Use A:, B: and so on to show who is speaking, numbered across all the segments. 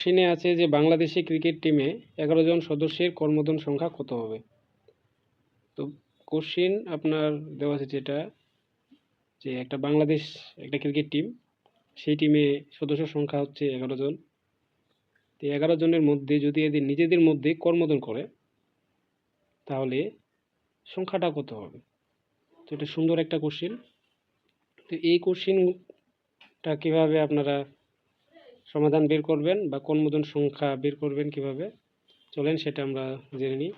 A: কোশ্চিনে আছে যে বাংলাদেশি ক্রিকেট টিমে এগারো জন সদস্যের কর্মদন সংখ্যা কত হবে? তো কোশ্চিন আপনার দেওয়া আছে যেটা, যে একটা বাংলাদেশ, একটা ক্রিকেট টিম, সেই টিমে সদস্য সংখ্যা হচ্ছে এগারো জন। তো এগারো জনের মধ্যে যদি এদের নিজেদের মধ্যে কর্মদন করে, তাহলে সংখ্যাটা কত হবে? তো এটা সুন্দর একটা কোশ্চিন তো এই কোশ্চিনটা কীভাবে আপনারা সমাধান বের করবেন বা কর্মদন সংখ্যা বের করবেন কীভাবে, চলেন সেটা আমরা জেনে নিই।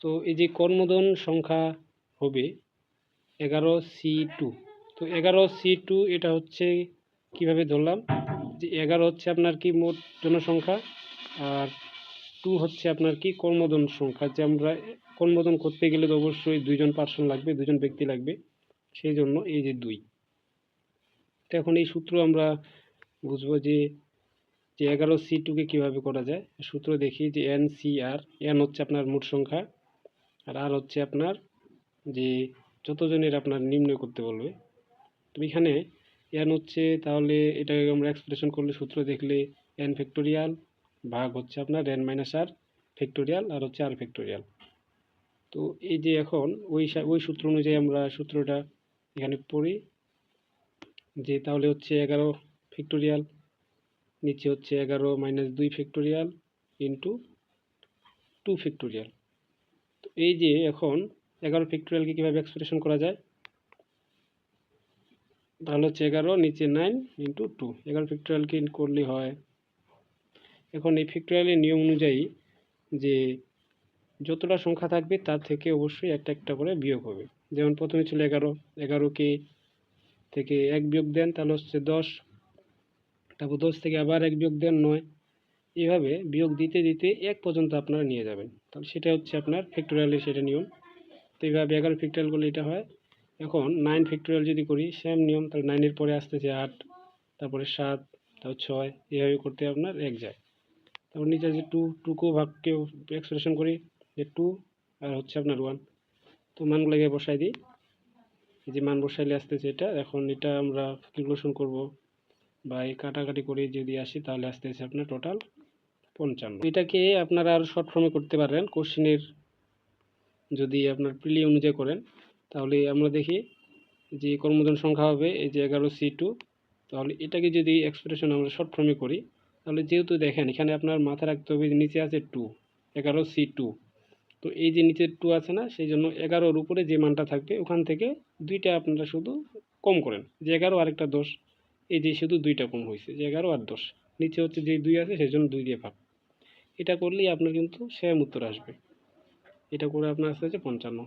A: তো এই যে কর্মদন সংখ্যা হবে, এগারো সি টু। তো এগারো সি টু এটা হচ্ছে কীভাবে ধরলাম? যে এগারো হচ্ছে আপনার কি মোট জনসংখ্যা, আর টু হচ্ছে আপনার কি কর্মদন সংখ্যা? যে আমরা কর্মদন করতে গেলে তো অবশ্যই দুইজন পার্সন লাগবে দুজন ব্যক্তি লাগবে। সেই জন্য এই যে দুই। তো এখন এই সূত্র আমরা বুঝব যে যে এগারো সি টুকে কীভাবে করা যায়? সূত্র দেখি যে এন সি আর এন হচ্ছে আপনার মোট সংখ্যা আর আর হচ্ছে আপনার যে যতজনের আপনার নির্ণয় করতে বলবে। তো এখানে এন হচ্ছে তাহলে এটাকে আমরা এক্সপ্রেশন করলে সূত্র দেখলে এন ফ্যাক্টোরিয়াল ভাগ হচ্ছে আপনার N minus R factorial R হচ্ছে আর ফ্যাক্টোরিয়াল তো এই যে এখন ওই ওই সূত্র অনুযায়ী আমরা সূত্রটা এখানে পড়ি যে তাহলে হচ্ছে এগারো ফ্যাক্টোরিয়াল নিচে হচ্ছে এগারো মাইনাস দুই ফ্যাক্টোরিয়াল ইন্টু টু ফ্যাক্টোরিয়াল তো এই যে এখন এগারো ফ্যাক্টোরিয়ালকে কীভাবে এক্সপ্রেশন করা যায়? তাহলে হচ্ছে এগারো, নিচে নাইন ইন্টু টু এগারো ফ্যাক্টোরিয়ালকে করলে হয়। এখন এই ফ্যাক্টোরিয়ালের নিয়ম অনুযায়ী যে যতটা সংখ্যা থাকবে তার থেকে অবশ্যই একটা একটা করে বিয়োগ হবে। যেমন প্রথমে ছিল এগারো, এগারোকে থেকে এক বিয়োগ দেন, তাহলে হচ্ছে দশ। তারপর দশ থেকে আবার এক বিয়োগ দেন নয়। এভাবে বিয়োগ দিতে দিতে এক পর্যন্ত আপনারা নিয়ে যাবেন। তাহলে সেটা হচ্ছে আপনার ফ্যাক্টোরিয়ালের সেটা নিয়ম। তো এইভাবে এগারো ফ্যাক্টোরিয়াল করলে এটা হয়। এখন নাইন ফ্যাক্টোরিয়াল যদি করি সেম নিয়ম, তাহলে নাইনের পরে আসতেছে আট, তারপরে সাত, তারপর ছয় এইভাবে করতে আপনার এক যায়। তারপর নিচে যে টু টুকু ভাগকে এক্সপ্রেশন করি, যে টু আর হচ্ছে আপনার ওয়ান তো মানগুলোকে বসাই দিই। যে মান বসাইলে আসতেছে এটা, এখন এটা আমরা ক্যালকুলেশন করব। বা এই কাটাকাটি করে যদি আসি, তাহলে আসতে আসতেছে আপনার টোটাল পঞ্চান্ন। এটাকে আপনারা আরও শর্ট ফর্মে করতে পারেন কোশ্চেনের যদি আপনার প্রিলি অনুযায়ী করেন, তাহলে আমরা দেখি যে কর্মজন সংখ্যা হবে এই যে এগারো সি টু তাহলে এটাকে যদি এক্সপ্রেশন আমরা শর্ট ফর্মে করি, তাহলে যেহেতু দেখেন, এখানে আপনার মাথা রাখতে হবে নিচে আছে টু এগারো সি টু তো এই যে নিচে টু আছে না, সেই জন্য এগারোর উপরে যে মানটা থাকবে, ওখান থেকে দুইটা আপনারা শুধু কম করেন। যে এগারো আরেকটা দশ। এই যে শুধু দুইটা কম হয়েছে যে এগারো আর দশ। নিচে হচ্ছে যে দুই আছে সেই জন্য দুই দিয়ে ভাগ। এটা করলেই আপনার কিন্তু সেম উত্তর আসবে। এটা করে আপনার আসতে হচ্ছে পঞ্চান্ন।